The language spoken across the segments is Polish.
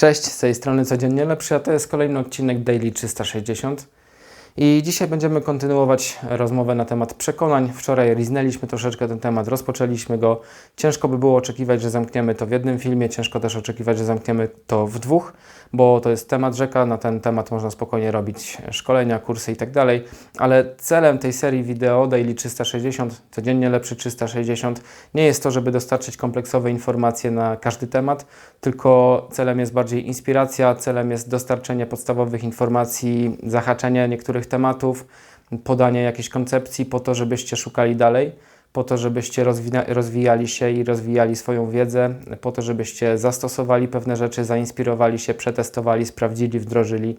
Cześć, z tej strony Codziennie Lepszy, a to jest kolejny odcinek Daily 360. I dzisiaj będziemy kontynuować rozmowę na temat przekonań. Wczoraj riznęliśmy troszeczkę ten temat, rozpoczęliśmy go. Ciężko by było oczekiwać, że zamkniemy to w jednym filmie, ciężko też oczekiwać, że zamkniemy to w dwóch, bo to jest temat rzeka. Na ten temat można spokojnie robić szkolenia, kursy i tak. Ale celem tej serii wideo Daily 360, codziennie lepszy 360, nie jest to, żeby dostarczyć kompleksowe informacje na każdy temat, tylko celem jest bardziej inspiracja, celem jest dostarczenie podstawowych informacji, zahaczenie niektórych tematów, podanie jakiejś koncepcji po to, żebyście szukali dalej, po to, żebyście rozwija rozwijali się i rozwijali swoją wiedzę, po to, żebyście zastosowali pewne rzeczy, zainspirowali się, przetestowali, sprawdzili, wdrożyli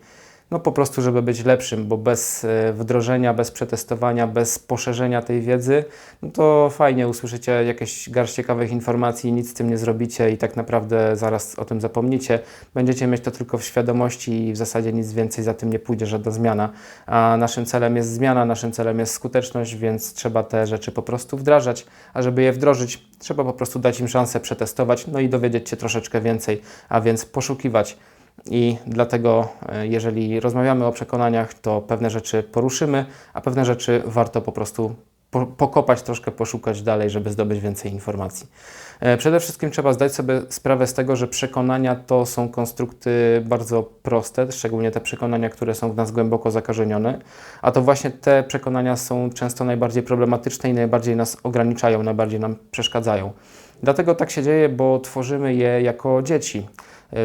no po prostu, żeby być lepszym, bo bez e, wdrożenia, bez przetestowania, bez poszerzenia tej wiedzy, no to fajnie usłyszycie jakieś garść ciekawych informacji, nic z tym nie zrobicie i tak naprawdę zaraz o tym zapomnicie. Będziecie mieć to tylko w świadomości i w zasadzie nic więcej za tym nie pójdzie, żadna zmiana. A naszym celem jest zmiana, naszym celem jest skuteczność, więc trzeba te rzeczy po prostu wdrażać, a żeby je wdrożyć, trzeba po prostu dać im szansę przetestować, no i dowiedzieć się troszeczkę więcej, a więc poszukiwać i dlatego, e, jeżeli rozmawiamy o przekonaniach, to pewne rzeczy poruszymy, a pewne rzeczy warto po prostu pokopać, troszkę poszukać dalej, żeby zdobyć więcej informacji. E, przede wszystkim trzeba zdać sobie sprawę z tego, że przekonania to są konstrukty bardzo proste, szczególnie te przekonania, które są w nas głęboko zakażenione, a to właśnie te przekonania są często najbardziej problematyczne i najbardziej nas ograniczają, najbardziej nam przeszkadzają. Dlatego tak się dzieje, bo tworzymy je jako dzieci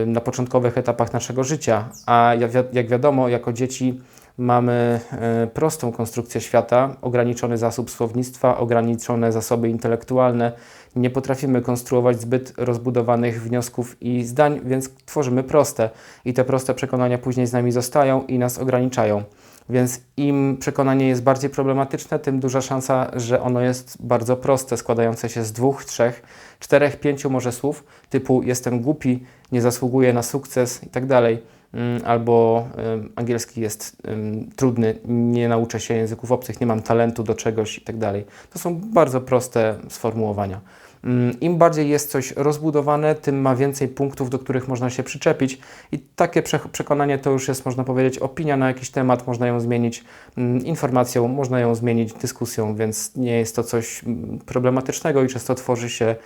na początkowych etapach naszego życia, a jak wiadomo, jako dzieci mamy e, prostą konstrukcję świata, ograniczony zasób słownictwa, ograniczone zasoby intelektualne. Nie potrafimy konstruować zbyt rozbudowanych wniosków i zdań, więc tworzymy proste. I te proste przekonania później z nami zostają i nas ograniczają. Więc im przekonanie jest bardziej problematyczne, tym duża szansa, że ono jest bardzo proste, składające się z dwóch, trzech, czterech, pięciu może słów, typu jestem głupi, nie zasługuję na sukces i tak albo angielski jest trudny, nie nauczę się języków obcych, nie mam talentu do czegoś i tak dalej. To są bardzo proste sformułowania. Mm, Im bardziej jest coś rozbudowane, tym ma więcej punktów, do których można się przyczepić, i takie przekonanie to już jest, można powiedzieć, opinia na jakiś temat, można ją zmienić mm, informacją, można ją zmienić dyskusją, więc nie jest to coś problematycznego i często tworzy się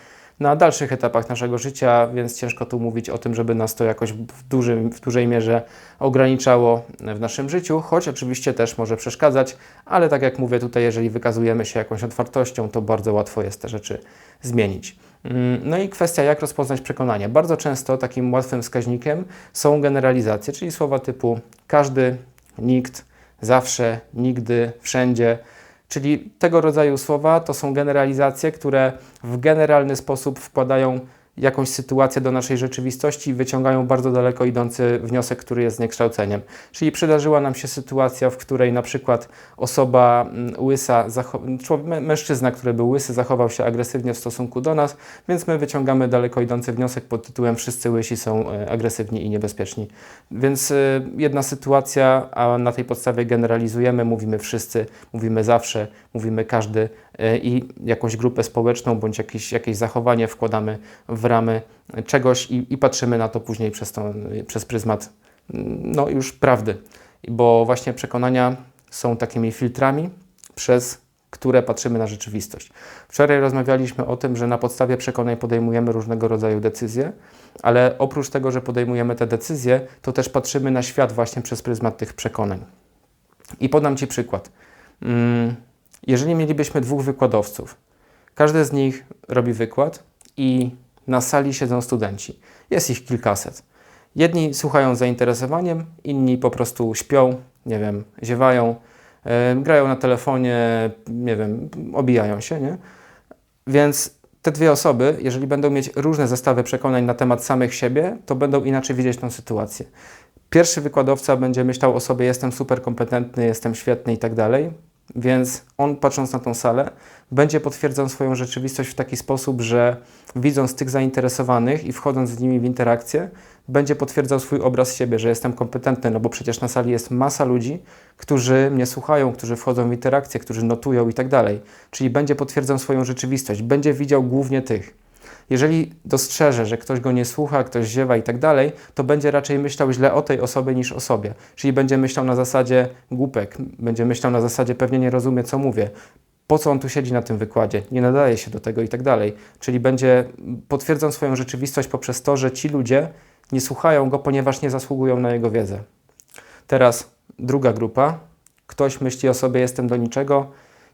na dalszych etapach naszego życia, więc ciężko tu mówić o tym, żeby nas to jakoś w, dużym, w dużej mierze ograniczało w naszym życiu, choć oczywiście też może przeszkadzać, ale tak jak mówię tutaj, jeżeli wykazujemy się jakąś otwartością, to bardzo łatwo jest te rzeczy zmienić. Mm, no i kwestia, jak rozpoznać przekonanie. Bardzo często takim łatwym wskaźnikiem są generalizacje, czyli słowa typu każdy, nikt, zawsze, nigdy, wszędzie. Czyli tego rodzaju słowa to są generalizacje, które w generalny sposób wkładają jakąś sytuację do naszej rzeczywistości i wyciągają bardzo daleko idący wniosek, który jest zniekształceniem. Czyli przydarzyła nam się sytuacja, w której na przykład osoba mm, łysa, mężczyzna, który był łysy, zachował się agresywnie w stosunku do nas, więc my wyciągamy daleko idący wniosek pod tytułem wszyscy łysi są e, agresywni i niebezpieczni. Więc e, jedna sytuacja, a na tej podstawie generalizujemy, mówimy wszyscy, mówimy zawsze, mówimy każdy e, i jakąś grupę społeczną bądź jakieś, jakieś zachowanie wkładamy w ramy czegoś i, i patrzymy na to później przez, to, przez pryzmat no, już prawdy. Bo właśnie przekonania są takimi filtrami, przez które patrzymy na rzeczywistość. Wczoraj rozmawialiśmy o tym, że na podstawie przekonań podejmujemy różnego rodzaju decyzje, ale oprócz tego, że podejmujemy te decyzje, to też patrzymy na świat właśnie przez pryzmat tych przekonań. I podam Ci przykład. Mm, jeżeli mielibyśmy dwóch wykładowców, każdy z nich robi wykład i na sali siedzą studenci. Jest ich kilkaset. Jedni słuchają z zainteresowaniem, inni po prostu śpią, nie wiem, ziewają, yy, grają na telefonie, nie wiem, obijają się, nie? Więc te dwie osoby, jeżeli będą mieć różne zestawy przekonań na temat samych siebie, to będą inaczej widzieć tę sytuację. Pierwszy wykładowca będzie myślał o sobie, jestem super kompetentny, jestem świetny i tak dalej. Więc on, patrząc na tą salę, będzie potwierdzał swoją rzeczywistość w taki sposób, że widząc tych zainteresowanych i wchodząc z nimi w interakcję, będzie potwierdzał swój obraz siebie, że jestem kompetentny, no bo przecież na sali jest masa ludzi, którzy mnie słuchają, którzy wchodzą w interakcję, którzy notują i tak dalej. Czyli będzie potwierdzał swoją rzeczywistość, będzie widział głównie tych. Jeżeli dostrzeże, że ktoś go nie słucha, ktoś ziewa i tak dalej, to będzie raczej myślał źle o tej osobie niż o sobie. Czyli będzie myślał na zasadzie głupek, będzie myślał na zasadzie pewnie nie rozumie, co mówię. Po co on tu siedzi na tym wykładzie? Nie nadaje się do tego i tak dalej. Czyli będzie potwierdzał swoją rzeczywistość poprzez to, że ci ludzie nie słuchają go, ponieważ nie zasługują na jego wiedzę. Teraz druga grupa. Ktoś myśli o sobie, jestem do niczego,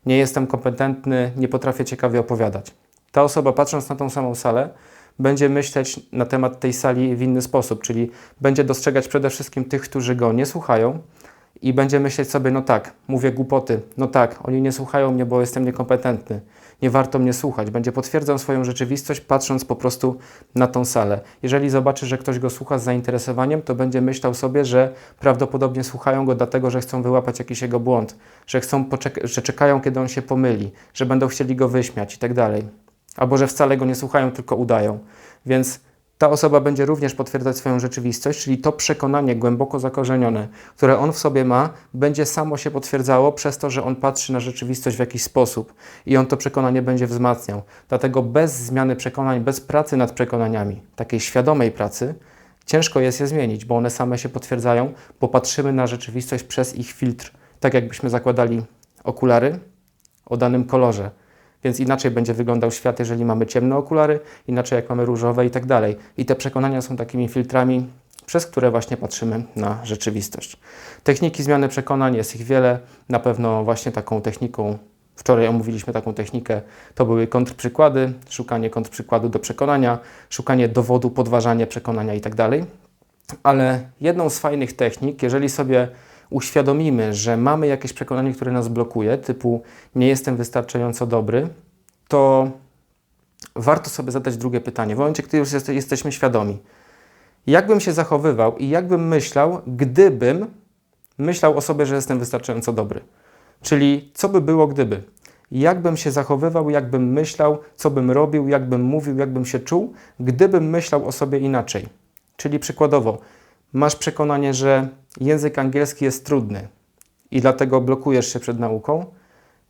nie jestem kompetentny, nie potrafię ciekawie opowiadać. Ta osoba, patrząc na tą samą salę, będzie myśleć na temat tej sali w inny sposób, czyli będzie dostrzegać przede wszystkim tych, którzy go nie słuchają i będzie myśleć sobie, no tak, mówię głupoty, no tak, oni nie słuchają mnie, bo jestem niekompetentny, nie warto mnie słuchać. Będzie potwierdzał swoją rzeczywistość, patrząc po prostu na tą salę. Jeżeli zobaczy, że ktoś go słucha z zainteresowaniem, to będzie myślał sobie, że prawdopodobnie słuchają go dlatego, że chcą wyłapać jakiś jego błąd, że, chcą że czekają, kiedy on się pomyli, że będą chcieli go wyśmiać i tak dalej albo że wcale go nie słuchają, tylko udają. Więc ta osoba będzie również potwierdzać swoją rzeczywistość, czyli to przekonanie głęboko zakorzenione, które on w sobie ma, będzie samo się potwierdzało przez to, że on patrzy na rzeczywistość w jakiś sposób i on to przekonanie będzie wzmacniał. Dlatego bez zmiany przekonań, bez pracy nad przekonaniami, takiej świadomej pracy, ciężko jest je zmienić, bo one same się potwierdzają, bo patrzymy na rzeczywistość przez ich filtr, tak jakbyśmy zakładali okulary o danym kolorze więc inaczej będzie wyglądał świat, jeżeli mamy ciemne okulary, inaczej jak mamy różowe i tak dalej. I te przekonania są takimi filtrami, przez które właśnie patrzymy na rzeczywistość. Techniki zmiany przekonań, jest ich wiele. Na pewno właśnie taką techniką, wczoraj omówiliśmy taką technikę, to były kontrprzykłady, szukanie kontrprzykładu do przekonania, szukanie dowodu, podważanie przekonania i tak. Ale jedną z fajnych technik, jeżeli sobie uświadomimy, że mamy jakieś przekonanie, które nas blokuje, typu nie jestem wystarczająco dobry, to warto sobie zadać drugie pytanie. W momencie, kiedy już jesteśmy świadomi, jakbym się zachowywał i jakbym myślał, gdybym myślał o sobie, że jestem wystarczająco dobry. Czyli co by było, gdyby? Jakbym się zachowywał, jakbym myślał, co bym robił, jakbym mówił, jakbym się czuł, gdybym myślał o sobie inaczej. Czyli przykładowo, masz przekonanie, że język angielski jest trudny i dlatego blokujesz się przed nauką,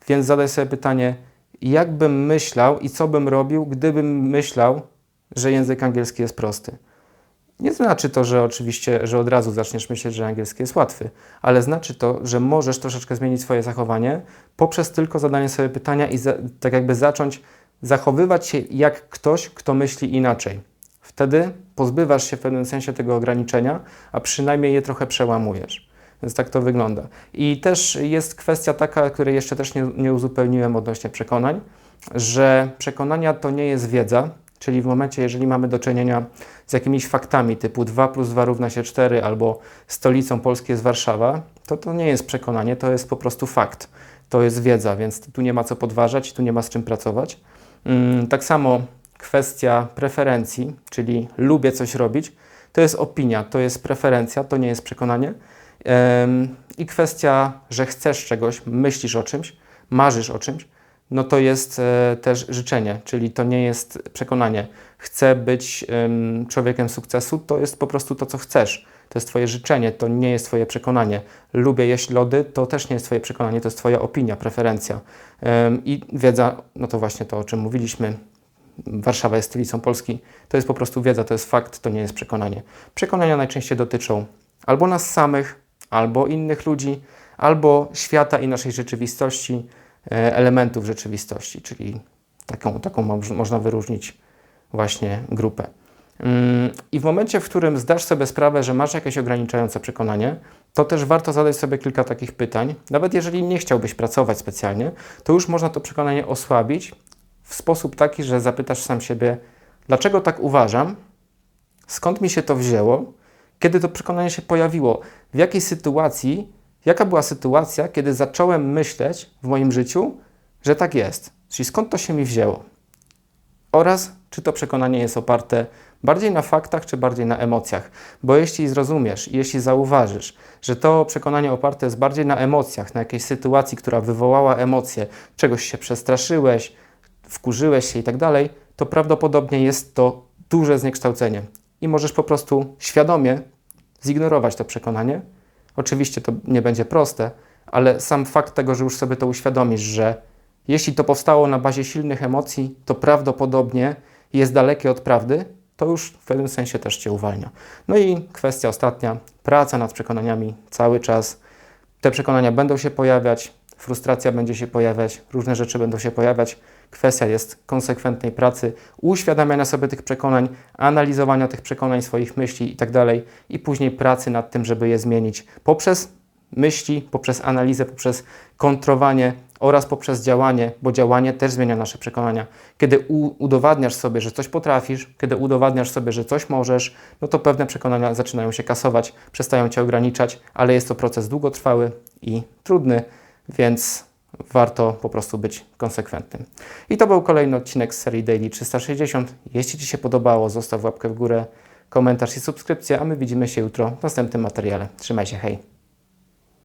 więc zadaj sobie pytanie, jak bym myślał i co bym robił, gdybym myślał, że język angielski jest prosty. Nie znaczy to, że oczywiście, że od razu zaczniesz myśleć, że angielski jest łatwy, ale znaczy to, że możesz troszeczkę zmienić swoje zachowanie poprzez tylko zadanie sobie pytania i za, tak jakby zacząć zachowywać się jak ktoś, kto myśli inaczej. Wtedy pozbywasz się w pewnym sensie tego ograniczenia, a przynajmniej je trochę przełamujesz. Więc tak to wygląda. I też jest kwestia taka, której jeszcze też nie, nie uzupełniłem odnośnie przekonań, że przekonania to nie jest wiedza, czyli w momencie, jeżeli mamy do czynienia z jakimiś faktami typu 2 plus 2 równa się 4 albo stolicą Polski jest Warszawa, to to nie jest przekonanie, to jest po prostu fakt. To jest wiedza, więc tu nie ma co podważać, tu nie ma z czym pracować. Mm, tak samo kwestia preferencji, czyli lubię coś robić, to jest opinia, to jest preferencja, to nie jest przekonanie. I kwestia, że chcesz czegoś, myślisz o czymś, marzysz o czymś, no to jest e, też życzenie, czyli to nie jest przekonanie. Chcę być człowiekiem sukcesu, to jest po prostu to, co chcesz. To jest Twoje życzenie, to nie jest Twoje przekonanie. Lubię jeść lody, to też nie jest Twoje przekonanie, to jest Twoja opinia, preferencja. I wiedza, no to właśnie to, o czym mówiliśmy, Warszawa jest stolicą Polski, to jest po prostu wiedza, to jest fakt, to nie jest przekonanie. Przekonania najczęściej dotyczą albo nas samych, albo innych ludzi, albo świata i naszej rzeczywistości, e, elementów rzeczywistości, czyli taką, taką można wyróżnić właśnie grupę. Mm, I w momencie, w którym zdasz sobie sprawę, że masz jakieś ograniczające przekonanie, to też warto zadać sobie kilka takich pytań. Nawet jeżeli nie chciałbyś pracować specjalnie, to już można to przekonanie osłabić w sposób taki, że zapytasz sam siebie, dlaczego tak uważam, skąd mi się to wzięło, kiedy to przekonanie się pojawiło, w jakiej sytuacji, jaka była sytuacja, kiedy zacząłem myśleć w moim życiu, że tak jest, czyli skąd to się mi wzięło. Oraz czy to przekonanie jest oparte bardziej na faktach, czy bardziej na emocjach. Bo jeśli zrozumiesz jeśli zauważysz, że to przekonanie oparte jest bardziej na emocjach, na jakiejś sytuacji, która wywołała emocje, czegoś się przestraszyłeś, wkurzyłeś się i tak dalej, to prawdopodobnie jest to duże zniekształcenie i możesz po prostu świadomie zignorować to przekonanie. Oczywiście to nie będzie proste, ale sam fakt tego, że już sobie to uświadomisz, że jeśli to powstało na bazie silnych emocji, to prawdopodobnie jest dalekie od prawdy, to już w pewnym sensie też Cię uwalnia. No i kwestia ostatnia, praca nad przekonaniami cały czas. Te przekonania będą się pojawiać, frustracja będzie się pojawiać, różne rzeczy będą się pojawiać. Kwestia jest konsekwentnej pracy, uświadamiania sobie tych przekonań, analizowania tych przekonań, swoich myśli itd. i później pracy nad tym, żeby je zmienić poprzez myśli, poprzez analizę, poprzez kontrowanie oraz poprzez działanie, bo działanie też zmienia nasze przekonania. Kiedy udowadniasz sobie, że coś potrafisz, kiedy udowadniasz sobie, że coś możesz, no to pewne przekonania zaczynają się kasować, przestają cię ograniczać, ale jest to proces długotrwały i trudny, więc warto po prostu być konsekwentnym. I to był kolejny odcinek z serii Daily 360. Jeśli Ci się podobało, zostaw łapkę w górę, komentarz i subskrypcję, a my widzimy się jutro w następnym materiale. Trzymaj się, hej!